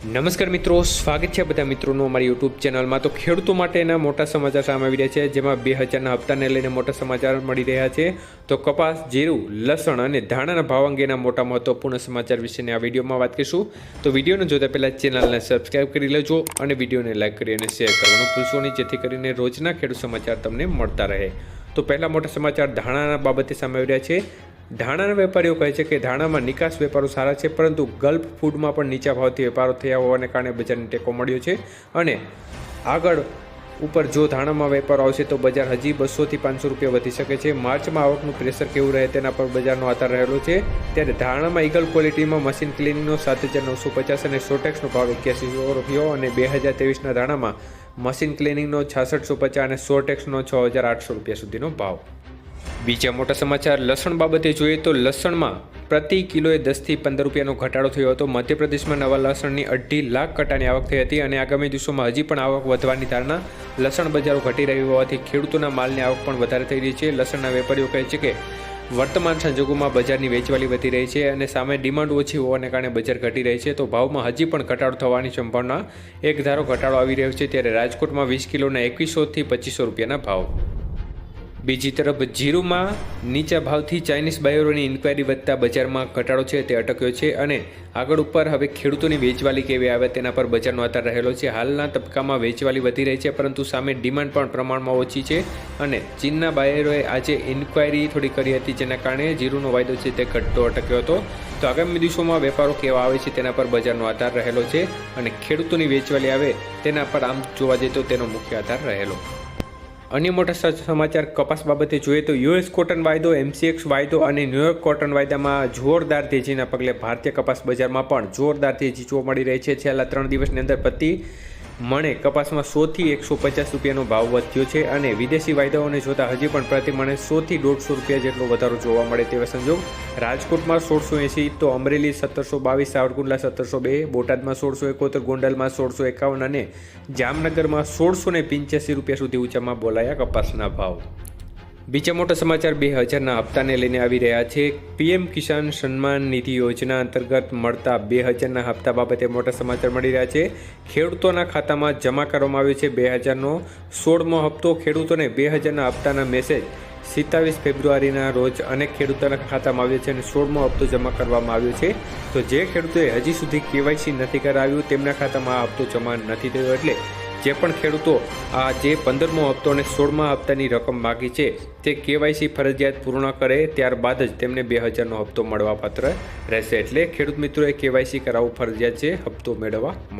નમસ્કાર મિત્રો, સ્વાગત છે બધા મિત્રોનું અમારી યુટ્યુબ ચેનલમાં. તો ખેડૂતો માટેના મોટા સમાચાર સામે આવી રહ્યા છે, જેમાં બે હજારના હપ્તાને લઈને મોટા સમાચાર મળી રહ્યા છે. તો કપાસ, જીરું, લસણ અને ધાણાના ભાવ અંગેના મોટા મહત્વપૂર્ણ સમાચાર વિશેની આ વિડીયોમાં વાત કરીશું. તો વિડીયોને જોતા પહેલાં ચેનલને સબસ્ક્રાઈબ કરી લેજો અને વિડીયોને લાઇક કરી અને શેર કરવાનું ભૂલશો નહીં, જેથી કરીને રોજના ખેડૂત સમાચાર તમને મળતા રહે. તો પહેલાં મોટા સમાચાર ધાણાના બાબતે સામે આવી રહ્યા છે. ધાણાના વેપારીઓ કહે છે કે ધાણામાં નિકાસ વેપારો સારા છે, પરંતુ ગલ્ફ ફૂડમાં પણ નીચા ભાવથી વેપારો થયા હોવાને કારણે બજારને ટેકો મળ્યો છે. અને આગળ ઉપર જો ધાણામાં વેપારો આવશે તો બજાર હજી બસોથી પાંચસો રૂપિયા વધી શકે છે. માર્ચમાં આવકનું પ્રેશર કેવું રહે તેના પર બજારનો આધાર રહેલો છે. ત્યારે ધાણામાં ઈગલ ક્વોલિટીમાં મશીન ક્લિનિંગનો સાત હજાર નવસો પચાસ અને સોટેક્સનો ભાવ એક્યાસીસો રૂપિયો અને બે હજાર ત્રેવીસના ધાણામાં મશીન ક્લિનિંગનો છાસઠસો પચાસ અને સોટેક્સનો છ હજાર આઠસો રૂપિયા સુધીનો ભાવ. બીજા મોટા સમાચાર, લસણ બાબતે જોઈએ તો લસણમાં પ્રતિ કિલોએ દસથી પંદર રૂપિયાનો ઘટાડો થયો હતો. મધ્યપ્રદેશમાં નવા લસણની અઢી લાખ કટાની આવક થઈ હતી અને આગામી દિવસોમાં હજી પણ આવક વધવાની ધારણા લસણ બજારો ઘટી રહી હોવાથી ખેડૂતોના માલની આવક પણ વધારે થઈ રહી છે. લસણના વેપારીઓ કહે છે કે વર્તમાન સંજોગોમાં બજારની વેચવાલી વધી રહી છે અને સામે ડિમાન્ડ ઓછી હોવાને કારણે બજાર ઘટી રહી છે. તો ભાવમાં હજી પણ ઘટાડો થવાની સંભાવના. એક ધારો ઘટાડો આવી રહ્યો છે ત્યારે રાજકોટમાં વીસ કિલોના એકવીસોથી પચીસો રૂપિયાના ભાવ. બીજી તરફ જીરુમાં નીચા ભાવથી ચાઇનીઝ બાયરોની ઇન્ક્વાયરી વધતા બજારમાં ઘટાડો છે, તે અટક્યો છે અને આગળ ઉપર હવે ખેડૂતોની વેચવાલી કેવી આવે તેના પર બજારનો આધાર રહેલો છે. હાલના તબક્કામાં વેચવાલી વધી રહી છે, પરંતુ સામે ડિમાન્ડ પણ પ્રમાણમાં ઓછી છે અને ચીનના બાયરોએ આજે ઇન્ક્વાયરી થોડી કરી હતી, જેના કારણે જીરુનો વાયદો છે તે ઘટતો અટક્યો હતો. તો આગામી દિવસોમાં વેપારો કેવા આવે છે તેના પર બજારનો આધાર રહેલો છે અને ખેડૂતોની વેચવાલી આવે તેના પર આમ જોવા જઈએ તો તેનો મુખ્ય આધાર રહેલો. અન્ય મોટા સમાચાર કપાસ બાબતે જોઈએ તો યુએસ કોટન વાયદો એમસીએક્સ વાયદો અને ન્યુયોર્ક કોટન વાયદામાં જોરદાર તેજીના પગલે ભારતીય કપાસ બજારમાં પણ જોરદાર તેજી જોવા મળી રહી છે. છેલ્લા ત્રણ દિવસની અંદર પ્રતિ મણે કપાસમાં સોથી એકસો પચાસ રૂપિયાનો ભાવ વધ્યો છે અને વિદેશી વાયદાઓને જોતા હજી પણ પ્રતિ મણે સોથી દોઢસો રૂપિયા જેટલો વધારો જોવા મળે તેવા સંજોગ. રાજકોટમાં સોળસો એંસી તો અમરેલી સત્તરસો બાવીસ, સાવરકુંડલા સત્તરસો બે, બોટાદમાં સોળસો એકોતેર, ગોંડલમાં સોળસો એકાવન અને જામનગરમાં સોળસો ને પંચ્યાસી રૂપિયા સુધી ઊંચામાં બોલાયા કપાસના ભાવ. બીજા મોટા સમાચાર બે હજારના હપ્તાને લઈને આવી રહ્યા છે. પીએમ કિસાન સન્માન નિધિ યોજના અંતર્ગત મળતા બે હજારના હપ્તા બાબતે મોટા સમાચાર મળી રહ્યા છે. ખેડૂતોના ખાતામાં જમા કરવામાં આવ્યો છે બે હજારનો સોળમો હપ્તો. ખેડૂતોને બે હજારના હપ્તાના મેસેજ સિત્તાવીસ ફેબ્રુઆરીના રોજ અનેક ખેડૂતોના ખાતામાં આવ્યો છે અને સોળમો હપ્તો જમા કરવામાં આવ્યો છે. તો જે ખેડૂતોએ હજી સુધી કેવાયસી નથી કરાવ્યું તેમના ખાતામાં આ હપ્તો જમા નથી થયો એટલે જે પણ ખેડૂતો આ જે પંદરમો હપ્તો અને સોળમા હપ્તાની રકમ માગી છે, તે કેવાયસી ફરજિયાત પૂર્ણ કરે ત્યારબાદ જ તેમને બે હજારનો હપ્તો મળવાપાત્ર રહેશે. એટલે ખેડૂત મિત્રોએ કેવાયસી કરાવવું ફરજિયાત છે, હપ્તો મેળવવા